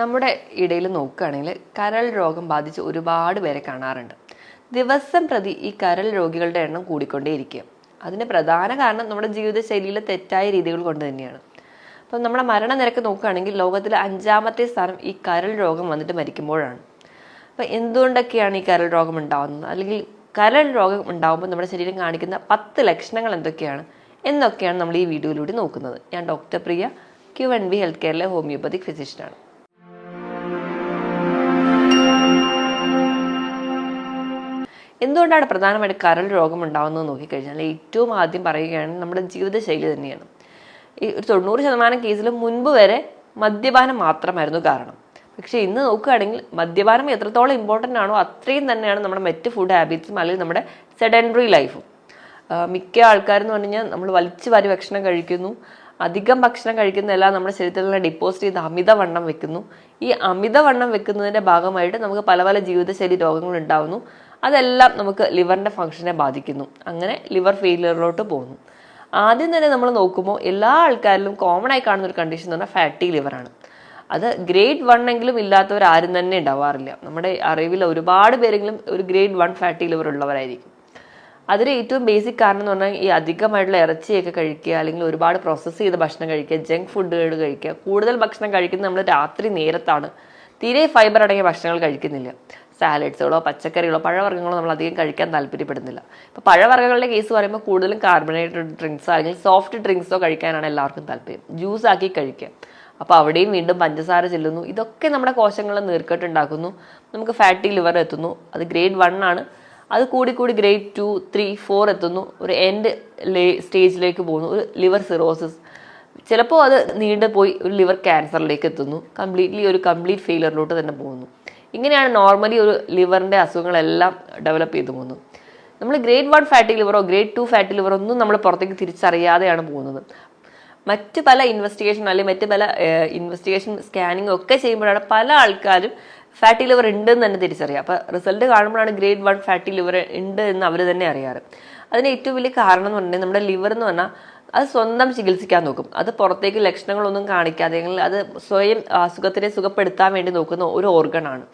നമ്മുടെ ഇടയിൽ നോക്കുകയാണെങ്കിൽ കരൾ രോഗം ബാധിച്ച് ഒരുപാട് പേരെ കാണാറുണ്ട്. ദിവസം പ്രതി ഈ കരൾ രോഗികളുടെ എണ്ണം കൂടിക്കൊണ്ടേയിരിക്കുക അതിന് പ്രധാന കാരണം നമ്മുടെ ജീവിതശൈലിയിലെ തെറ്റായ രീതികൾ കൊണ്ട് തന്നെയാണ്. അപ്പം നമ്മുടെ മരണനിരക്ക് നോക്കുകയാണെങ്കിൽ ലോകത്തിലെ അഞ്ചാമത്തെ സ്ഥാനം ഈ കരൾ രോഗം വന്നിട്ട് മരിക്കുമ്പോഴാണ്. അപ്പം എന്തുകൊണ്ടൊക്കെയാണ് ഈ കരൾ രോഗം ഉണ്ടാകുന്നത്? അല്ലെങ്കിൽ കരൾ രോഗം ഉണ്ടാകുമ്പോൾ നമ്മുടെ ശരീരം കാണിക്കുന്ന പത്ത് ലക്ഷണങ്ങൾ എന്തൊക്കെയാണ്? എന്നൊക്കെയാണ് നമ്മൾ ഈ വീഡിയോയിലൂടെ നോക്കുന്നത്. ഞാൻ doctor Priya Q N B health കെയറിലെ homeopathic ഫിസിഷ്യനാണ്. എന്തുകൊണ്ടാണ് പ്രധാനമായിട്ട് കരൾ രോഗം ഉണ്ടാകുന്നത് നോക്കിക്കഴിഞ്ഞാൽ ഏറ്റവും ആദ്യം പറയുകയാണ് നമ്മുടെ ജീവിതശൈലി തന്നെയാണ്. ഈ ഒരു തൊണ്ണൂറ് ശതമാനം കേസിലും മുൻപ് വരെ മദ്യപാനം മാത്രമായിരുന്നു കാരണം. പക്ഷേ ഇന്ന് നോക്കുകയാണെങ്കിൽ മദ്യപാനം എത്രത്തോളം ഇമ്പോർട്ടന്റ് ആണോ അത്രയും തന്നെയാണ് നമ്മുടെ മറ്റ് ഫുഡ് ഹാബിറ്റ്സും അല്ലെങ്കിൽ നമ്മുടെ സെഡൻഡറി ലൈഫും മിക്ക ആൾക്കാരെന്ന് പറഞ്ഞു കഴിഞ്ഞാൽ നമ്മൾ വലിച്ചു വാരി ഭക്ഷണം കഴിക്കുന്നു. അധികം ഭക്ഷണം കഴിക്കുന്നതെല്ലാം നമ്മുടെ ശരീരത്തിൽ ഡിപ്പോസിറ്റ് ചെയ്ത് അമിതവണ്ണം വെക്കുന്നു. ഈ അമിതവണ്ണം വെക്കുന്നതിന്റെ ഭാഗമായിട്ട് നമുക്ക് പല പല ജീവിതശൈലി രോഗങ്ങൾ ഉണ്ടാവുന്നു. അതെല്ലാം നമുക്ക് ലിവറിന്റെ ഫങ്ഷനെ ബാധിക്കുന്നു. അങ്ങനെ ലിവർ ഫെയിലിയറിലോട്ട് പോകുന്നു. ആദ്യം തന്നെ നമ്മൾ നോക്കുമ്പോൾ എല്ലാ ആൾക്കാരിലും കോമൺ ആയി കാണുന്ന ഒരു കണ്ടീഷൻ എന്ന് പറഞ്ഞാൽ ഫാറ്റി ലിവറാണ് അത് ഗ്രേഡ് വൺ എങ്കിലും ഇല്ലാത്തവർ ആരും തന്നെ ഉണ്ടാവാറില്ല. നമ്മുടെ അറിവിൽ ഒരുപാട് പേരെങ്കിലും ഒരു ഗ്രേഡ് വൺ ഫാറ്റി ലിവർ ഉള്ളവരായിരിക്കും. അതിന് ഏറ്റവും ബേസിക് കാരണം എന്ന് പറഞ്ഞാൽ ഈ അധികമായിട്ടുള്ള ഇറച്ചിയൊക്കെ കഴിക്കുക അല്ലെങ്കിൽ ഒരുപാട് പ്രോസസ്സ് ചെയ്ത ഭക്ഷണം കഴിക്കുക ജങ്ക് ഫുഡുകൾ കഴിക്കുക കൂടുതൽ ഭക്ഷണം കഴിക്കുന്നത് നമ്മൾ രാത്രി നേരത്താണ്. തീരെ ഫൈബർ അടങ്ങിയ ഭക്ഷണങ്ങൾ കഴിക്കുന്നില്ല. സാലഡ്സുകളോ പച്ചക്കറികളോ പഴവർഗങ്ങളോ നമ്മൾ അധികം കഴിക്കാൻ താല്പര്യപ്പെടുന്നില്ല. ഇപ്പോൾ പഴവർഗങ്ങളുടെ കേസ് പറയുമ്പോൾ കൂടുതലും കാർബണേറ്റഡ് ഡ്രിങ്ക്സോ അല്ലെങ്കിൽ സോഫ്റ്റ് ഡ്രിങ്ക്സോ കഴിക്കാനാണ് എല്ലാവർക്കും താല്പര്യം. ജ്യൂസ് ആക്കി കഴിക്കുക അപ്പോൾ അവിടെയും വീണ്ടും പഞ്ചസാര ചെല്ലുന്നു. ഇതൊക്കെ നമ്മുടെ കോശങ്ങളെ നീർക്കെട്ടുണ്ടാക്കുന്നു. നമുക്ക് ഫാറ്റി ലിവർ എത്തുന്നു. അത് ഗ്രേഡ് വൺ ആണ്. അത് കൂടി കൂടി ഗ്രേഡ് ടു ത്രീ ഫോർ എത്തുന്നു. ഒരു എൻഡ് ലേ സ്റ്റേജിലേക്ക് പോകുന്നു. ഒരു ലിവർ സിറോസിസ് ചിലപ്പോൾ അത് നീണ്ടു പോയി ഒരു ലിവർ ക്യാൻസറിലേക്ക് എത്തുന്നു. കംപ്ലീറ്റ്ലി ഒരു കംപ്ലീറ്റ് ഫെയിലറിലോട്ട് തന്നെ പോകുന്നു. ഇങ്ങനെയാണ് നോർമലി ഒരു ലിവറിന്റെ അസുഖങ്ങളെല്ലാം ഡെവലപ്പ് ചെയ്തു പോകുന്നത്. നമ്മൾ ഗ്രേഡ് വൺ ഫാറ്റി ലിവറോ ഗ്രേഡ് ടു ഫാറ്റി ലിവറോ ഒന്നും നമ്മൾ പുറത്തേക്ക് തിരിച്ചറിയാതെയാണ് പോകുന്നത്. മറ്റ് പല ഇൻവെസ്റ്റിഗേഷൻ അല്ലെങ്കിൽ മറ്റ് പല ഇൻവെസ്റ്റിഗേഷൻ സ്കാനിങ് ഒക്കെ ചെയ്യുമ്പോഴാണ് പല ആൾക്കാരും ഫാറ്റി ലിവർ ഉണ്ട് എന്ന് തന്നെ തിരിച്ചറിയാം അപ്പോൾ റിസൾട്ട് കാണുമ്പോഴാണ് ഗ്രേഡ് വൺ ഫാറ്റി ലിവർ ഉണ്ട് എന്ന് അവർ തന്നെ അറിയാറ്. അതിന് ഏറ്റവും വലിയ കാരണം എന്ന് പറഞ്ഞാൽ നമ്മുടെ ലിവർ എന്ന് പറഞ്ഞാൽ അത് സ്വന്തം ചികിത്സിക്കാൻ നോക്കും. അത് പുറത്തേക്ക് ലക്ഷണങ്ങളൊന്നും കാണിക്കാതെ അല്ലെങ്കിൽ അത് സ്വയം അസുഖത്തിനെ സുഖപ്പെടുത്താൻ വേണ്ടി നോക്കുന്ന ഒരു ഓർഗണാണ്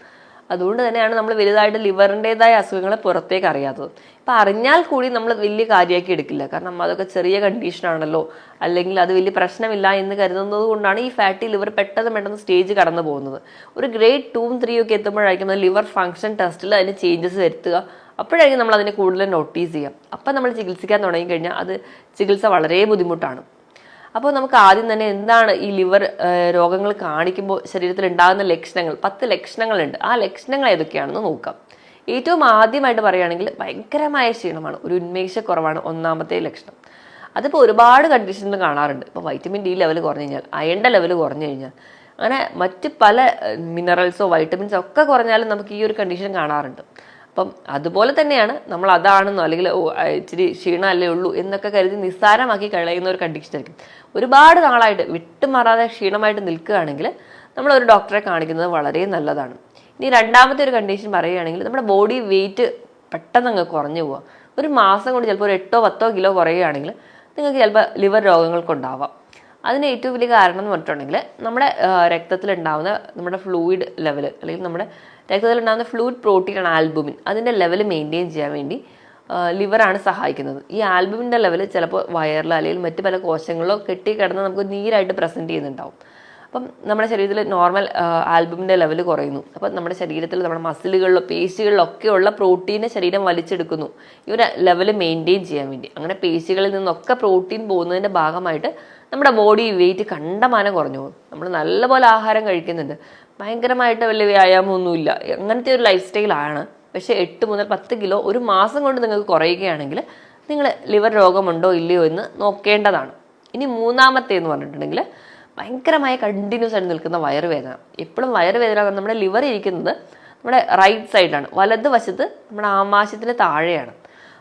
അതുകൊണ്ട് തന്നെയാണ് നമ്മൾ വലുതായിട്ട് ലിവറിന്റെതായ അസുഖങ്ങളെ പുറത്തേക്ക് അറിയാത്തത്. ഇപ്പം അറിഞ്ഞാൽ കൂടി നമ്മൾ വലിയ കാര്യമാക്കി എടുക്കില്ല. കാരണം അതൊക്കെ ചെറിയ കണ്ടീഷനാണല്ലോ അല്ലെങ്കിൽ അത് വലിയ പ്രശ്നമില്ല എന്ന് കരുതുന്നത് കൊണ്ടാണ് ഈ ഫാറ്റി ലിവർ പെട്ടെന്ന് പെട്ടെന്ന് സ്റ്റേജ് കടന്നു പോകുന്നത്. ഒരു ഗ്രേഡ് ടൂവും ത്രീ ഒക്കെ എത്തുമ്പോഴായിരിക്കും ലിവർ ഫംഗ്ഷൻ ടെസ്റ്റിൽ അതിന് ചേഞ്ചസ് വരുത്തുക. അപ്പോഴായിരിക്കും നമ്മൾ അതിനെ കൂടുതൽ നോട്ടീസ് ചെയ്യാം അപ്പം നമ്മൾ ചികിത്സിക്കാൻ തുടങ്ങിക്കഴിഞ്ഞാൽ അത് ചികിത്സ വളരെ ബുദ്ധിമുട്ടാണ്. അപ്പോൾ നമുക്ക് ആദ്യം തന്നെ എന്താണ് ഈ ലിവർ രോഗങ്ങൾ കാണിക്കുമ്പോൾ ശരീരത്തിൽ ഉണ്ടാകുന്ന ലക്ഷണങ്ങൾ? പത്ത് ലക്ഷണങ്ങളുണ്ട്. ആ ലക്ഷണങ്ങൾ ഏതൊക്കെയാണെന്ന് നോക്കാം. ഏറ്റവും ആദ്യമായിട്ട് പറയുകയാണെങ്കിൽ ഭയങ്കരമായ ക്ഷീണമാണ്. ഒരു ഉന്മേഷക്കുറവാണ് ഒന്നാമത്തെ ലക്ഷണം. അതിപ്പോൾ ഒരുപാട് കണ്ടീഷനിൽ കാണാറുണ്ട്. ഇപ്പോൾ വൈറ്റമിൻ ഡി ലെവൽ കുറഞ്ഞു കഴിഞ്ഞാൽ അയണ്ട ലെവൽ കുറഞ്ഞു കഴിഞ്ഞാൽ അങ്ങനെ മറ്റ് പല മിനറൽസോ വൈറ്റമിൻസോ ഒക്കെ കുറഞ്ഞാലും നമുക്ക് ഈ ഒരു കണ്ടീഷൻ കാണാറുണ്ട്. അപ്പം അതുപോലെ തന്നെയാണ് നമ്മൾ അതാണെന്നോ അല്ലെങ്കിൽ ഓ ഇച്ചിരി ക്ഷീണമല്ലേ ഉള്ളൂ എന്നൊക്കെ കരുതി നിസ്സാരമാക്കി കളയുന്ന ഒരു കണ്ടീഷൻ ആയിരിക്കും. ഒരുപാട് നാളായിട്ട് വിട്ടുമാറാതെ ക്ഷീണമായിട്ട് നിൽക്കുകയാണെങ്കിൽ നമ്മൾ ഒരു ഡോക്ടറെ കാണിക്കുന്നത് വളരെ നല്ലതാണ്. ഇനി രണ്ടാമത്തെ ഒരു കണ്ടീഷൻ പറയുകയാണെങ്കിൽ നമ്മുടെ ബോഡി വെയിറ്റ് പെട്ടെന്ന് അങ്ങ് കുറഞ്ഞു പോവുക. ഒരു മാസം കൊണ്ട് ചിലപ്പോൾ ഒരു എട്ടോ പത്തോ കിലോ കുറയുകയാണെങ്കിൽ നിങ്ങൾക്ക് ചിലപ്പോൾ ലിവർ രോഗങ്ങൾക്കുണ്ടാവാം. അതിന് ഏറ്റവും വലിയ കാരണം എന്ന് പറഞ്ഞിട്ടുണ്ടെങ്കിൽ നമ്മുടെ രക്തത്തിലുണ്ടാവുന്ന നമ്മുടെ ഫ്ലൂയിഡ് ലെവൽ അല്ലെങ്കിൽ നമ്മുടെ രക്തത്തിലുണ്ടാകുന്ന ഫ്ലൂയിഡ് പ്രോട്ടീനാണ് ആൽബുമിൻ അതിന്റെ ലെവൽ മെയിന്റെയിൻ ചെയ്യാൻ വേണ്ടി ലിവറാണ് സഹായിക്കുന്നത്. ഈ ആൽബുമിന്റെ ലെവൽ ചിലപ്പോൾ വയറിലോ അല്ലെങ്കിൽ മറ്റ് പല കോശങ്ങളിലോ കെട്ടിക്കിടന്ന് നമുക്ക് നീരായിട്ട് പ്രസന്റ് ചെയ്യുന്നുണ്ടാവും. അപ്പം നമ്മുടെ ശരീരത്തിൽ നോർമൽ ആൽബുമിന്റെ ലെവൽ കുറയുന്നു. അപ്പം നമ്മുടെ ശരീരത്തിൽ നമ്മുടെ മസിലുകളിലോ പേശികളിലോ ഒക്കെയുള്ള പ്രോട്ടീനെ ശരീരം വലിച്ചെടുക്കുന്നു. ഈ ഒരു ലെവൽ മെയിന്റെയിൻ ചെയ്യാൻ വേണ്ടി. അങ്ങനെ പേശികളിൽ നിന്നൊക്കെ പ്രോട്ടീൻ പോകുന്നതിന്റെ ഭാഗമായിട്ട് നമ്മുടെ ബോഡി വെയിറ്റ് കണ്ടമാനം കുറഞ്ഞു പോകും. നമ്മൾ നല്ലപോലെ ആഹാരം കഴിക്കുന്നുണ്ട്. ഭയങ്കരമായിട്ട് വലിയ വ്യായാമമൊന്നുമില്ല. അങ്ങനത്തെ ഒരു ലൈഫ് സ്റ്റൈലാണ് പക്ഷേ എട്ട് മുതൽ പത്ത് കിലോ ഒരു മാസം കൊണ്ട് നിങ്ങൾക്ക് കുറയുകയാണെങ്കിൽ നിങ്ങൾ ലിവർ രോഗമുണ്ടോ ഇല്ലയോ എന്ന് നോക്കേണ്ടതാണ്. ഇനി മൂന്നാമത്തെ എന്ന് പറഞ്ഞിട്ടുണ്ടെങ്കിൽ ഭയങ്കരമായ കണ്ടിന്യൂസ് ആയിട്ട് നിൽക്കുന്ന വയറുവേദന. എപ്പോഴും വയറുവേദന നമ്മുടെ ലിവർ ഇരിക്കുന്നത് നമ്മുടെ റൈറ്റ് സൈഡാണ് വലത് വശത്ത് നമ്മുടെ ആമാശയത്തിന് താഴെയാണ്.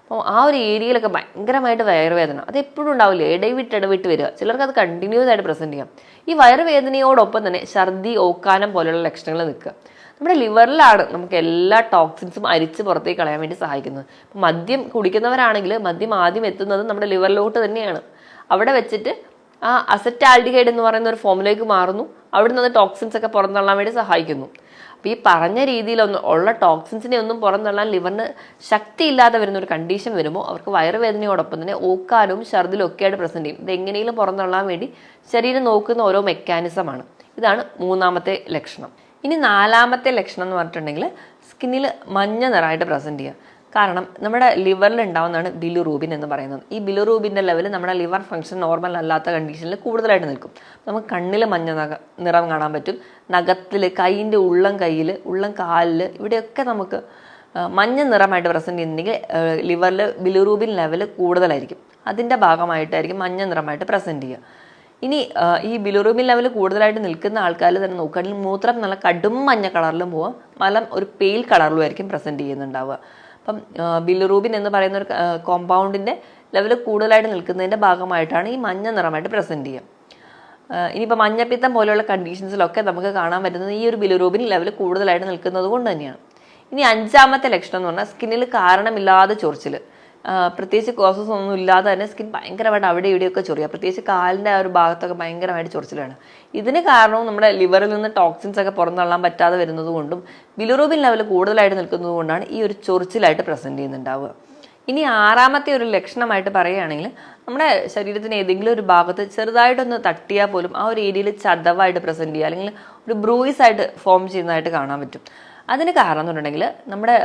അപ്പോൾ ആ ഒരു ഏരിയയിലൊക്കെ ഭയങ്കരമായിട്ട് വയറുവേദന. അത് എപ്പോഴും ഉണ്ടാവില്ല? ഇടവിട്ട് ഇടവിട്ട് വരിക. ചിലർക്ക് അത് കണ്ടിന്യൂസ് ആയിട്ട് പ്രസന്റ് ചെയ്യാം. ഈ വയറുവേദനയോടൊപ്പം തന്നെ ഛർദി ഓക്കാനം പോലെയുള്ള ലക്ഷണങ്ങൾ നിൽക്കുക. നമ്മുടെ ലിവറിലാണ് നമുക്ക് എല്ലാ ടോക്സിൻസും അരിച്ച് പുറത്തേക്ക് കളയാൻ വേണ്ടി സഹായിക്കുന്നത്. മദ്യം കുടിക്കുന്നവരാണെങ്കിൽ മദ്യം ആദ്യം എത്തുന്നത് നമ്മുടെ ലിവറിലോട്ട് തന്നെയാണ്. അവിടെ വെച്ചിട്ട് ആ അസറ്റാൽഡിഹൈഡ് എന്ന് പറയുന്ന ഒരു ഫോമിലേക്ക് മാറുന്നു. അവിടെ നിന്ന് ടോക്സിൻസ് ഒക്കെ പുറന്തള്ളാൻ വേണ്ടി സഹായിക്കുന്നു. അപ്പോൾ ഈ പറഞ്ഞ രീതിയിലൊന്നും ഉള്ള ടോക്സിൻസിനെ ഒന്നും പുറന്തള്ളാൻ ലിവറിന് ശക്തിയില്ലാതെ വരുന്ന ഒരു കണ്ടീഷൻ വരുമ്പോൾ അവർക്ക് വയറുവേദനയോടൊപ്പം തന്നെ ഓക്കാലും ഛർദിലും ഒക്കെ ആയിട്ട് പ്രസന്റ് ചെയ്യും. ഇത് എങ്ങനെയും പുറന്തള്ളാൻ വേണ്ടി ശരീരം നോക്കുന്ന ഓരോ മെക്കാനിസമാണ് ഇതാണ് മൂന്നാമത്തെ ലക്ഷണം. ഇനി നാലാമത്തെ ലക്ഷണം എന്ന് പറഞ്ഞിട്ടുണ്ടെങ്കിൽ സ്കിന്നിൽ മഞ്ഞ നിറമായിട്ട് പ്രസന്റ് ചെയ്യുക. കാരണം നമ്മുടെ ലിവറിൽ ഉണ്ടാവുന്നതാണ് ബിലുറൂബിൻ എന്ന് പറയുന്നത്. ഈ ബിലുറൂബിന്റെ ലെവൽ നമ്മുടെ ലിവർ ഫംഗ്ഷൻ നോർമൽ അല്ലാത്ത കണ്ടീഷനിൽ കൂടുതലായിട്ട് നിൽക്കും. നമുക്ക് കണ്ണിൽ മഞ്ഞ നിറം കാണാൻ പറ്റും. നഖത്തിൽ കൈയിന്റെ ഉള്ളം കയ്യിൽ ഉള്ളം കാലിൽ ഇവിടെയൊക്കെ നമുക്ക് മഞ്ഞ നിറമായിട്ട് പ്രസന്റ് ചെയ്യുന്നുണ്ടെങ്കിൽ ലിവറിൽ ബിലുറൂബിൻ ലെവൽ കൂടുതലായിരിക്കും. അതിന്റെ ഭാഗമായിട്ടായിരിക്കും മഞ്ഞ നിറമായിട്ട് പ്രസന്റ് ചെയ്യുക. ഇനി ഈ ബിലുറൂബിൻ ലെവൽ കൂടുതലായിട്ട് നിൽക്കുന്ന ആൾക്കാർ തന്നെ നോക്കുകയാണെങ്കിൽ മൂത്രം നല്ല കടും മഞ്ഞ കളറിലും പോവാം. മലം ഒരു പെയിൽ കളറിലും ആയിരിക്കും പ്രസന്റ് ചെയ്യുന്നുണ്ടാവുക. അപ്പം ബില്ലുറൂബിൻ എന്ന് പറയുന്ന ഒരു കോമ്പൗണ്ടിന്റെ ലെവൽ കൂടുതലായിട്ട് നിൽക്കുന്നതിന്റെ ഭാഗമായിട്ടാണ് ഈ മഞ്ഞ നിറമായിട്ട് പ്രസന്റ് ചെയ്യുക. ഇനിയിപ്പോൾ മഞ്ഞപ്പിത്തം പോലെയുള്ള കണ്ടീഷൻസിലൊക്കെ നമുക്ക് കാണാൻ പറ്റുന്നത് ഈ ഒരു ബിലുറൂബിൻ ലെവൽ കൂടുതലായിട്ട് നിൽക്കുന്നത് കൊണ്ട് തന്നെയാണ്. ഇനി അഞ്ചാമത്തെ ലക്ഷണം എന്ന് പറഞ്ഞാൽ സ്കിന്നിൽ കാരണമില്ലാതെ ചൊറിച്ചിൽ പ്രത്യേകിച്ച് കോസസ് ഒന്നും ഇല്ലാതെ തന്നെ സ്കിൻ ഭയങ്കരമായിട്ട് അവിടെ ഇവിടെയൊക്കെ ചൊറിയുക പ്രത്യേകിച്ച് കാലിന്റെ ആ ഒരു ഭാഗത്തൊക്കെ ഭയങ്കരമായിട്ട് ചൊറിച്ചിലാണ്. ഇതിന് കാരണവും നമ്മുടെ ലിവറിൽ നിന്ന് ടോക്സിൻസ് ഒക്കെ പുറന്തള്ളാൻ പറ്റാതെ വരുന്നത് കൊണ്ടും ബിലുറൂബിൻ ലെവൽ കൂടുതലായിട്ട് നിൽക്കുന്നത് കൊണ്ടാണ് ഈ ഒരു ചൊറിച്ചിലായിട്ട് പ്രസന്റ് ചെയ്യുന്നുണ്ടാവുക. ഇനി ആറാമത്തെ ഒരു ലക്ഷണമായിട്ട് പറയുകയാണെങ്കിൽ നമ്മുടെ ശരീരത്തിന് ഏതെങ്കിലും ഒരു ഭാഗത്ത് ചെറുതായിട്ടൊന്ന് തട്ടിയാൽ പോലും ആ ഒരു ഏരിയയിൽ ചതവായിട്ട് പ്രസന്റ് ചെയ്യുക. അല്ലെങ്കിൽ ഒരു ബ്രൂയിസ് ആയിട്ട് ഫോം ചെയ്യുന്നതായിട്ട് കാണാൻ പറ്റും. അതിന് കാരണം എന്ന് പറഞ്ഞിട്ടുണ്ടെങ്കിൽ നമ്മുടെ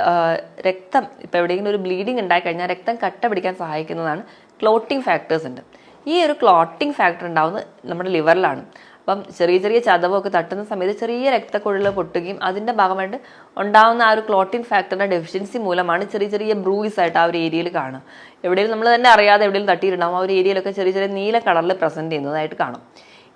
രക്തം ഇപ്പോൾ എവിടെയെങ്കിലും ഒരു ബ്ലീഡിങ് ഉണ്ടായി കഴിഞ്ഞാൽ രക്തം കട്ട പിടിക്കാൻ സഹായിക്കുന്നതാണ് ക്ലോട്ടിംഗ് ഫാക്ടേഴ്സ് ഉണ്ട്. ഈ ഒരു ക്ലോട്ടിംഗ് ഫാക്ടർ ഉണ്ടാവുന്നത് നമ്മുടെ ലിവറിലാണ് അപ്പം ചെറിയ ചെറിയ ചതവൊക്കെ തട്ടുന്ന സമയത്ത് ചെറിയ രക്തക്കുഴൽ പൊട്ടുകയും അതിന്റെ ഭാഗമായിട്ട് ഉണ്ടാകുന്ന ആ ഒരു ക്ലോട്ടിൻ ഫാക്ടറിന്റെ ഡെഫിഷ്യൻസി മൂലമാണ് ചെറിയ ചെറിയ ബ്രൂയിസ് ആയിട്ട് ആ ഒരു ഏരിയയിൽ കാണുക. എവിടെയും നമ്മൾ തന്നെ അറിയാതെ എവിടെയും തട്ടിയിട്ടുണ്ടാകും ആ ഒരു ഏരിയയിലൊക്കെ ചെറിയ ചെറിയ നീല കളറിൽ പ്രസന്റ് ചെയ്യുന്നതായിട്ട് കാണും.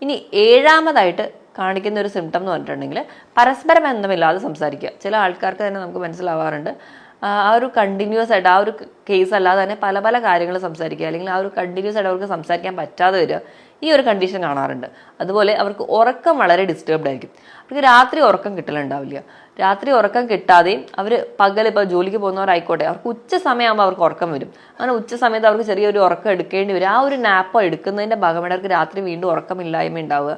ഇനി ഏഴാമതായിട്ട് കാണിക്കുന്ന ഒരു സിംറ്റം എന്ന് പറഞ്ഞിട്ടുണ്ടെങ്കിൽ പരസ്പരം ബന്ധമില്ലാതെ സംസാരിക്കുക. ചില ആൾക്കാർക്ക് തന്നെ നമുക്ക് മനസ്സിലാവാറുണ്ട്. ആ ഒരു കണ്ടിന്യൂസ് ആയിട്ട് ആ ഒരു കേസ് അല്ലാതെ തന്നെ പല പല കാര്യങ്ങൾ സംസാരിക്കുക. അല്ലെങ്കിൽ ആ ഒരു കണ്ടിന്യൂസ് ആയിട്ട് അവർക്ക് സംസാരിക്കാൻ പറ്റാതെ വരിക. ഈ ഒരു കണ്ടീഷൻ കാണാറുണ്ട്. അതുപോലെ അവർക്ക് ഉറക്കം വളരെ ഡിസ്റ്റർബ്ഡ് ആയിരിക്കും. അവർക്ക് രാത്രി ഉറക്കം കിട്ടലുണ്ടാവില്ല. രാത്രി ഉറക്കം കിട്ടാതെയും അവർ പകൽ ഇപ്പോൾ ജോലിക്ക് പോകുന്നവരായിക്കോട്ടെ അവർക്ക് ഉച്ച സമയമാകുമ്പോൾ അവർക്ക് ഉറക്കം വരും. അങ്ങനെ ഉച്ച സമയത്ത് അവർക്ക് ചെറിയൊരു ഉറക്കം എടുക്കേണ്ടി വരും. ആ ഒരു നാപ്പ് എടുക്കുന്നതിന്റെ ഭാഗമായിട്ട് അവർക്ക് രാത്രി വീണ്ടും ഉറക്കമില്ലായ്മ ഉണ്ടാവുക.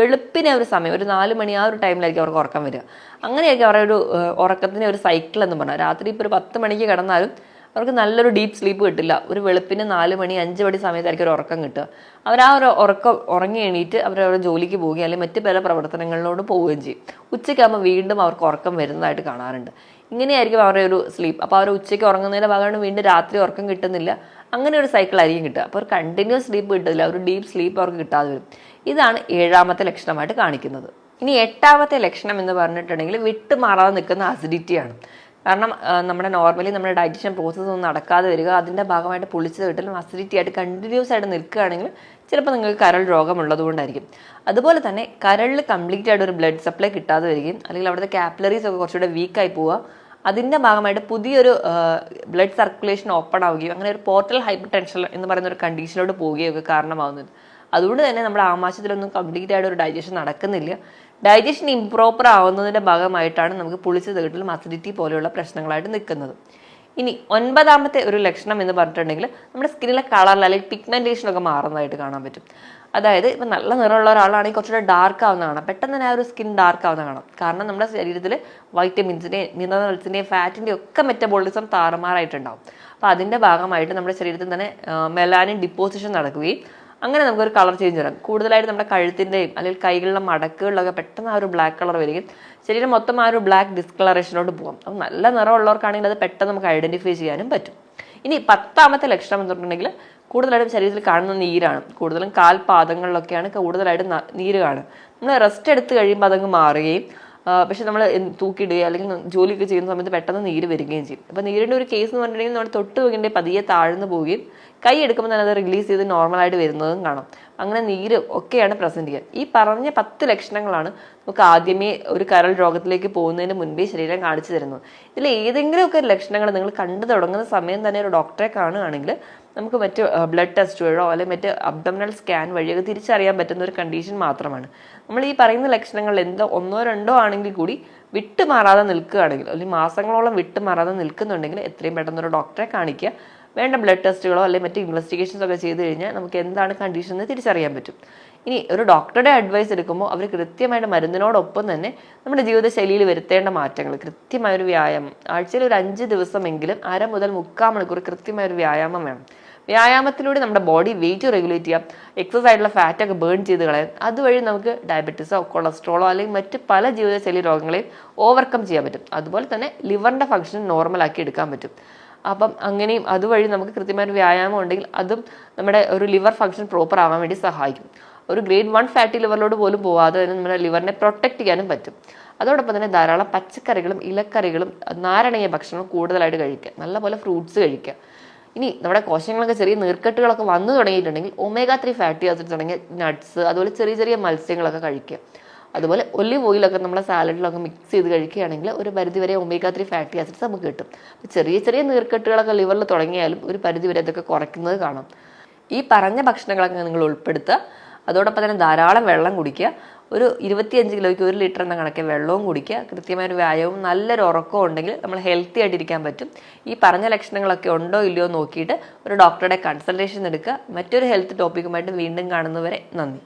വെളുപ്പിനെ ഒരു സമയം ഒരു നാല് മണി ആ ഒരു ടൈമിലായിരിക്കും അവർക്ക് ഉറക്കം വരിക. അങ്ങനെയൊക്കെ അവരുടെ ഒരു ഉറക്കത്തിന്റെ ഒരു സൈക്കിൾ എന്ന് പറഞ്ഞാൽ രാത്രി ഇപ്പോൾ ഒരു പത്ത് മണിക്ക് കിടന്നാലും അവർക്ക് നല്ലൊരു ഡീപ്പ് സ്ലീപ്പ് കിട്ടില്ല. ഒരു വെളുപ്പിന് നാല് മണി അഞ്ച് മണി സമയത്തായിരിക്കും ഒരു ഉറക്കം കിട്ടുക. അവർ ആ ഒരു ഉറക്കം ഉറങ്ങി എണീറ്റ് അവർ അവരുടെ ജോലിക്ക് പോവുകയും അല്ലെങ്കിൽ മറ്റ് പല പ്രവർത്തനങ്ങളിലോട് പോവുകയും ചെയ്യും. ഉച്ചയ്ക്കാകുമ്പോൾ വീണ്ടും അവർക്ക് ഉറക്കം വരുന്നതായിട്ട് കാണാറുണ്ട്. ഇങ്ങനെയായിരിക്കും അവരുടെ ഒരു സ്ലീപ്പ് അപ്പോൾ അവർ ഉച്ചയ്ക്ക് ഉറങ്ങുന്നതിന്റെ ഭാഗമാണ് വീണ്ടും രാത്രി ഉറക്കം കിട്ടുന്നില്ല. അങ്ങനെ ഒരു സൈക്കിൾ ആയിരിക്കും കിട്ടുക. അപ്പോൾ ഒരു കണ്ടിന്യൂസ് സ്ലീപ്പ് കിട്ടില്ല ഒരു ഡീപ്പ് സ്ലീപ്പ് അവർക്ക് കിട്ടാതെ വരും. ഇതാണ് ഏഴാമത്തെ ലക്ഷണമായിട്ട് കാണിക്കുന്നത്. ഇനി എട്ടാമത്തെ ലക്ഷണം എന്ന് പറഞ്ഞിട്ടുണ്ടെങ്കിൽ വിട്ടുമാറാതെ നിൽക്കുന്ന അസിഡിറ്റിയാണ് കാരണം നമ്മുടെ നോർമലി നമ്മുടെ ഡൈജഷൻ പ്രോസസ്സ് ഒന്നും നടക്കാതെ വരിക അതിന്റെ ഭാഗമായിട്ട് പൊളിച്ചത് കിട്ടലും അസിഡിറ്റി ആയിട്ട് കണ്ടിന്യൂസ് ആയിട്ട് നിൽക്കുകയാണെങ്കിൽ ചിലപ്പോൾ നിങ്ങൾക്ക് കരൾ രോഗമുള്ളതുകൊണ്ടായിരിക്കും അതുപോലെ തന്നെ കരളിൽ കംപ്ലീറ്റ് ആയിട്ട് ഒരു ബ്ലഡ് സപ്ലൈ കിട്ടാതെ വരികയും അല്ലെങ്കിൽ അവിടുത്തെ കാപ്പിലറീസ് ഒക്കെ കുറച്ചുകൂടെ വീക്കായി പോവുക അതിന്റെ ഭാഗമായിട്ട് പുതിയൊരു ബ്ലഡ് സർക്കുലേഷൻ ഓപ്പൺ ആവുകയും അങ്ങനെ ഒരു പോർട്ടൽ ഹൈപ്പർ ടെൻഷൻ എന്ന് പറയുന്ന ഒരു കണ്ടീഷനിലോട്ട് പോവുകയൊക്കെ കാരണമാവുന്നത്. അതുകൊണ്ട് തന്നെ നമ്മുടെ ആമാശയത്തിലൊന്നും കംപ്ലീറ്റ് ആയിട്ട് ഒരു ഡൈജഷൻ നടക്കുന്നില്ല. ഡൈജഷൻ ഇംപ്രോപ്പർ ആവുന്നതിന്റെ ഭാഗമായിട്ടാണ് നമുക്ക് പുളിച്ച തീട്ടലും അസിഡിറ്റി പോലെയുള്ള പ്രശ്നങ്ങളായിട്ട് നിൽക്കുന്നത്. ഇനി ഒൻപതാമത്തെ ഒരു ലക്ഷണം എന്ന് പറഞ്ഞിട്ടുണ്ടെങ്കിൽ നമ്മുടെ സ്കിന്നിലെ കളറിൽ അല്ലെങ്കിൽ പിഗ്മെന്റേഷൻ ഒക്കെ മാറുന്നതായിട്ട് കാണാൻ പറ്റും. അതായത് ഇപ്പം നല്ല നിറമുള്ള ഒരാളാണെങ്കിൽ കുറച്ചുകൂടെ ഡാർക്ക് ആവുന്ന കാണാം പെട്ടെന്ന് തന്നെ ആ ഒരു സ്കിൻ ഡാർക്ക് ആവുന്ന കാണാം. കാരണം നമ്മുടെ ശരീരത്തിൽ വൈറ്റമിൻസിന്റെയും മിനറൽസിന്റെയും ഫാറ്റിന്റെയും ഒക്കെ മെറ്റബോളിസം താറുമാറായിട്ടുണ്ടാവും. അപ്പോൾ അതിന്റെ ഭാഗമായിട്ട് നമ്മുടെ ശരീരത്തിൽ തന്നെ മെലാനിൻ ഡിപ്പോസിഷൻ നടക്കുകയും അങ്ങനെ നമുക്കൊരു കളർ ചേഞ്ച് വരാം. കൂടുതലായിട്ട് നമ്മുടെ കഴുത്തിന്റെയും അല്ലെങ്കിൽ കൈകളിലെ മടക്കുകളിലൊക്കെ പെട്ടെന്ന് ആ ഒരു ബ്ലാക്ക് കളർ വരികയും ശരീരം മൊത്തം ആ ഒരു ബ്ലാക്ക് ഡിസ്കളറേഷനോട് പോകും. അപ്പം നല്ല നിറമുള്ളവർക്കാണെങ്കിൽ അത് പെട്ടെന്ന് നമുക്ക് ഐഡന്റിഫൈ ചെയ്യാനും പറ്റും. ഇനി പത്താമത്തെ ലക്ഷണം എന്ന് പറഞ്ഞിട്ടുണ്ടെങ്കിൽ കൂടുതലായിട്ടും ശരീരത്തിൽ കാണുന്ന നീരാണ്. കൂടുതലും കാൽപാദങ്ങളിലൊക്കെയാണ് കൂടുതലായിട്ട് നീര് കാണുക. നമ്മൾ റെസ്റ്റ് എടുത്ത് കഴിയുമ്പോൾ അതങ്ങ് മാറുകയും പക്ഷെ നമ്മൾ തൂക്കിയിടുകയോ അല്ലെങ്കിൽ ജോലിയൊക്കെ ചെയ്യുന്ന സമയത്ത് പെട്ടെന്ന് നീര് വരികയും ചെയ്യും. അപ്പോൾ നീരിന്റെ ഒരു കേസ് എന്ന് പറഞ്ഞിട്ടുണ്ടെങ്കിൽ നമ്മൾ തൊട്ട് പോകേണ്ടി പതിയെ താഴ്ന്നു പോവുകയും കൈ എടുക്കുമ്പോൾ തന്നെ അത് റിലീസ് ചെയ്ത് നോർമലായിട്ട് വരുന്നതും കാണാം. അങ്ങനെ നീര് ഒക്കെയാണ് പ്രസന്റ് ചെയ്യുക. ഈ പറഞ്ഞ പത്ത് ലക്ഷണങ്ങളാണ് നമുക്ക് ആദ്യമേ ഒരു കരൾ രോഗത്തിലേക്ക് പോകുന്നതിന് മുൻപേ ശരീരം കാണിച്ചു തരുന്നത്. ഇതിൽ ഏതെങ്കിലുമൊക്കെ ലക്ഷണങ്ങൾ നിങ്ങൾ കണ്ടു തുടങ്ങുന്ന സമയം തന്നെ ഒരു ഡോക്ടറെ കാണുകയാണെങ്കിൽ നമുക്ക് മറ്റ് ബ്ലഡ് ടെസ്റ്റ് വഴിയോ അല്ലെങ്കിൽ മറ്റ് അബ്ഡമിനൽ സ്കാൻ വഴിയൊക്കെ തിരിച്ചറിയാൻ പറ്റുന്ന ഒരു കണ്ടീഷൻ മാത്രമാണ്. നമ്മൾ ഈ പറയുന്ന ലക്ഷണങ്ങൾ എന്തോ ഒന്നോ രണ്ടോ ആണെങ്കിൽ കൂടി വിട്ടുമാറാതെ നിൽക്കുകയാണെങ്കിൽ അല്ലെങ്കിൽ മാസങ്ങളോളം വിട്ടുമാറാതെ നിൽക്കുന്നുണ്ടെങ്കിൽ എത്രയും പെട്ടെന്ന് ഒരു ഡോക്ടറെ കാണിക്കുക. വേണ്ട ബ്ലഡ് ടെസ്റ്റുകളോ അല്ലെങ്കിൽ മറ്റ് ഇൻവെസ്റ്റിഗേഷൻസ് ഒക്കെ ചെയ്ത് കഴിഞ്ഞാൽ നമുക്ക് എന്താണ് കണ്ടീഷൻ എന്ന് തിരിച്ചറിയാൻ പറ്റും. ഇനി ഒരു ഡോക്ടറുടെ അഡ്വൈസ് എടുക്കുമ്പോൾ അവർ കൃത്യമായിട്ട് മരുന്നിനോടൊപ്പം തന്നെ നമ്മുടെ ജീവിതശൈലിയിൽ വരുത്തേണ്ട മാറ്റങ്ങൾ കൃത്യമായ ഒരു വ്യായാമം. ആഴ്ചയിൽ ഒരു അഞ്ച് ദിവസമെങ്കിലും അര മുതൽ മുക്കാൽ മണിക്കൂർ കൃത്യമായ ഒരു വ്യായാമം വേണം. വ്യായാമത്തിലൂടെ നമ്മുടെ ബോഡി വെയിറ്റ് റെഗുലേറ്റ് ചെയ്യാം. എക്സസൈസ് ആയിട്ടുള്ള ഫാറ്റൊക്കെ ബേൺ ചെയ്ത് കളയാം. അതുവഴി നമുക്ക് ഡയബറ്റീസോ കൊളസ്ട്രോളോ അല്ലെങ്കിൽ മറ്റ് പല ജീവിതശൈലി രോഗങ്ങളെയും ഓവർകം ചെയ്യാൻ പറ്റും. അതുപോലെ തന്നെ ലിവറിന്റെ ഫംഗ്ഷൻ നോർമലാക്കി എടുക്കാൻ പറ്റും. അപ്പം അങ്ങനെയും അതുവഴി നമുക്ക് കൃത്യമായൊരു വ്യായാമം ഉണ്ടെങ്കിൽ അതും നമ്മുടെ ഒരു ലിവർ ഫംഗ്ഷൻ പ്രോപ്പർ ആവാൻ വേണ്ടി സഹായിക്കും. ഒരു ഗ്രേഡ് വൺ ഫാറ്റി ലിവറിലോട് പോലും പോവാതെ തന്നെ നമ്മുടെ ലിവറിനെ പ്രൊട്ടക്ട് ചെയ്യാനും പറ്റും. അതോടൊപ്പം തന്നെ ധാരാളം പച്ചക്കറികളും ഇലക്കറികളും നാരണീയ ഭക്ഷണം കൂടുതലായിട്ട് കഴിക്കുക. നല്ലപോലെ ഫ്രൂട്ട്സ് കഴിക്കുക. ഇനി നമ്മുടെ കോശങ്ങളൊക്കെ ചെറിയ നീർക്കെട്ടുകളൊക്കെ വന്നു തുടങ്ങിയിട്ടുണ്ടെങ്കിൽ ഒമേഗ ത്രീ ഫാറ്റി ആസിഡ് തുടങ്ങിയ നട്ട്സ് അതുപോലെ ചെറിയ ചെറിയ മത്സ്യങ്ങളൊക്കെ കഴിക്കുക. അതുപോലെ ഒലിവ് ഓയിലൊക്കെ നമ്മളെ സാലഡിലൊക്കെ മിക്സ് ചെയ്ത് കഴിക്കുകയാണെങ്കിൽ ഒരു പരിധി വരെ ഒമേഗ ത്രീ ഫാറ്റി ആസിഡ്സ് നമുക്ക് കിട്ടും. ചെറിയ ചെറിയ നീർക്കെട്ടുകളൊക്കെ ലിവറിൽ തുടങ്ങിയാലും ഒരു പരിധി വരെ അതൊക്കെ കുറയ്ക്കുന്നത് കാണും. ഈ പറഞ്ഞ ഭക്ഷണങ്ങളൊക്കെ നിങ്ങൾ ഉൾപ്പെടുത്തുക. അതോടൊപ്പം തന്നെ ധാരാളം വെള്ളം കുടിക്കുക. ഒരു ഇരുപത്തിയഞ്ച് കിലോയ്ക്ക് ഒരു ലിറ്റർ എന്ന കണക്കെ വെള്ളവും കുടിക്കുക. കൃത്യമായ ഒരു വ്യായാമവും നല്ലൊരു ഉറക്കവും ഉണ്ടെങ്കിൽ നമ്മൾ ഹെൽത്തി ആയിട്ടിരിക്കാൻ പറ്റും. ഈ പറഞ്ഞ ലക്ഷണങ്ങളൊക്കെ ഉണ്ടോ ഇല്ലയോ നോക്കിയിട്ട് ഒരു ഡോക്ടറുടെ കൺസൾട്ടേഷൻ എടുക്കുക. മറ്റൊരു ഹെൽത്ത് ടോപ്പിക്കുമായിട്ട് വീണ്ടും കാണുന്നവരെ നന്ദി.